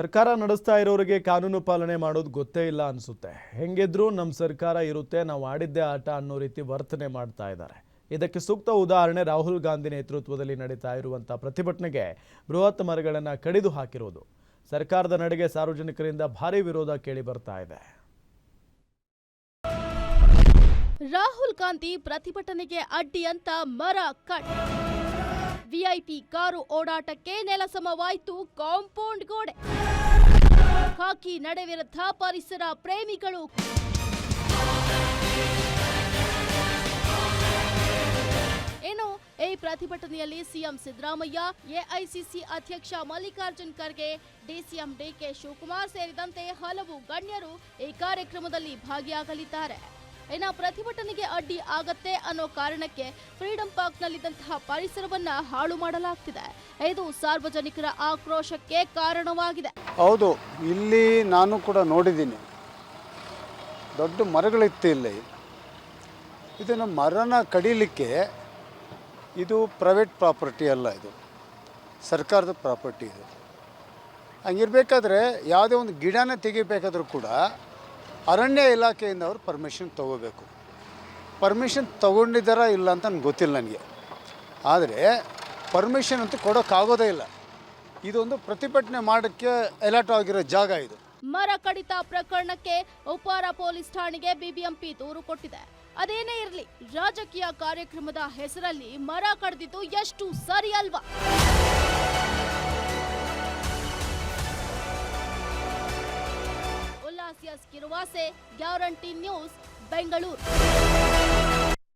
ಸರ್ಕಾರ ನಡೆಸ್ತಾ ಇರೋರಿಗೆ ಕಾನೂನು ಪಾಲನೆ ಮಾಡೋದು ಗೊತ್ತೇ ಇಲ್ಲ ಅನಿಸುತ್ತೆ. ಹೆಂಗಿದ್ರೂ ನಮ್ಮ ಸರ್ಕಾರ ಇರುತ್ತೆ, ನಾವು ಆಡಿದ್ದೇ ಆಟ ಅನ್ನೋ ರೀತಿ ವರ್ತನೆ ಮಾಡ್ತಾ ಇದ್ದಾರೆ ಇದಕ್ಕೆ ಸೂಕ್ತ ಉದಾಹರಣೆ ರಾಹುಲ್ ಗಾಂಧಿ ನೇತೃತ್ವದಲ್ಲಿ ನಡೀತಾ ಇರುವಂಥ ಪ್ರತಿಭಟನೆಗೆ ಬೃಹತ್ ಮರಗಳನ್ನು ಕಡಿದು ಹಾಕಿರೋದು. ಸರ್ಕಾರದ ನಡೆಗೆ ಸಾರ್ವಜನಿಕರಿಂದ ಭಾರಿ ವಿರೋಧ ಕೇಳಿ ಬರ್ತಾ ಇದೆ. ರಾಹುಲ್ ಗಾಂಧಿ ಪ್ರತಿಭಟನೆಗೆ ಅಡ್ಡಿಯಂತ ಮರ ಕಟ್. ವಿಐಪಿ ಕಾರು ಓಡಾಟಕ್ಕೆ ನೆಲಸಮವಾಯಿತು ಕಾಂಪೌಂಡ್ ಗೋಡೆ. ಹಾಕಿ ನಡೆ ವಿರುದ್ಧ ಪರಿಸರ ಪ್ರೇಮಿಗಳು. ಏನು? ಈ ಪ್ರತಿಭಟನೆಯಲ್ಲಿ ಸಿಎಂ ಸಿದ್ದರಾಮಯ್ಯ ಎಐಸಿಸಿ ಅಧ್ಯಕ್ಷ ಮಲ್ಲಿಕಾರ್ಜುನ್ ಖರ್ಗೆ ಡಿಸಿಎಂ ಡಿಕೆ ಶಿವಕುಮಾರ್ ಸೇರಿದಂತೆ ಹಲವು ಗಣ್ಯರು ಈ ಕಾರ್ಯಕ್ರಮದಲ್ಲಿ ಭಾಗಿಯಾಗಲಿದ್ದಾರೆ. ಇನ್ನು ಪ್ರತಿಭಟನೆಗೆ ಅಡ್ಡಿ ಆಗತ್ತೆ ಅನ್ನೋ ಕಾರಣಕ್ಕೆ ಫ್ರೀಡಂ ಪಾರ್ಕ್ನಲ್ಲಿದ್ದಂತಹ ಪರಿಸರವನ್ನ ಹಾಳು ಮಾಡಲಾಗ್ತಿದೆ. ಇದು ಸಾರ್ವಜನಿಕರ ಆಕ್ರೋಶಕ್ಕೆ ಕಾರಣವಾಗಿದೆ. ಹೌದು, ಇಲ್ಲಿ ನಾನು ಕೂಡ ನೋಡಿದ್ದೀನಿ. ದೊಡ್ಡ ಮರಗಳಿತ್ತು ಇಲ್ಲಿ. ಇದನ್ನು ಮರನ ಕಡಿಲಿಕ್ಕೆ ಇದು ಪ್ರೈವೇಟ್ ಪ್ರಾಪರ್ಟಿ ಅಲ್ಲ ಇದು. ಸರ್ಕಾರದ ಪ್ರಾಪರ್ಟಿ ಇದು. ಹಂಗಿರ್ಬೇಕಾದ್ರೆ ಯಾವುದೇ ಒಂದು ಗಿಡನ ತೆಗಿಬೇಕಾದ್ರೂ ಕೂಡ ಅರಣ್ಯ ಇಲಾಖೆಯಿಂದ ಅವರು ಪರ್ಮಿಷನ್ ತಗೋಬೇಕು. ಪರ್ಮಿಷನ್ ತಗೊಂಡಿದ್ದಾರಾ ಇಲ್ಲ ಅಂತ ನನಗೆ ಗೊತ್ತಿಲ್ಲ ನನಗೆ. ಆದರೆ ಪರ್ಮಿಷನ್ ಅಂತೂ ಕೊಡೋಕ್ಕಾಗೋದೇ ಇಲ್ಲ. ಇದೊಂದು ಪ್ರತಿಭಟನೆ ಮಾಡೋಕ್ಕೆ ಅಲರ್ಟ್ ಆಗಿರೋ ಜಾಗ ಇದು. ಮರ ಕಡಿತ ಪ್ರಕರಣಕ್ಕೆ ಉಪ್ಪಾರ ಪೊಲೀಸ್ ಠಾಣೆಗೆ ಬಿಬಿಎಂಪಿ ದೂರು ಕೊಟ್ಟಿದೆ. ಅದೇನೇ ಇರಲಿ, ರಾಜಕೀಯ ಕಾರ್ಯಕ್ರಮದ ಹೆಸರಲ್ಲಿ ಮರ ಕಡಿದಿದ್ದು ಎಷ್ಟು ಸರಿ ಅಲ್ವಾ? Ullas S ಕಿರುವಾಸೆ guarantee news Bengaluru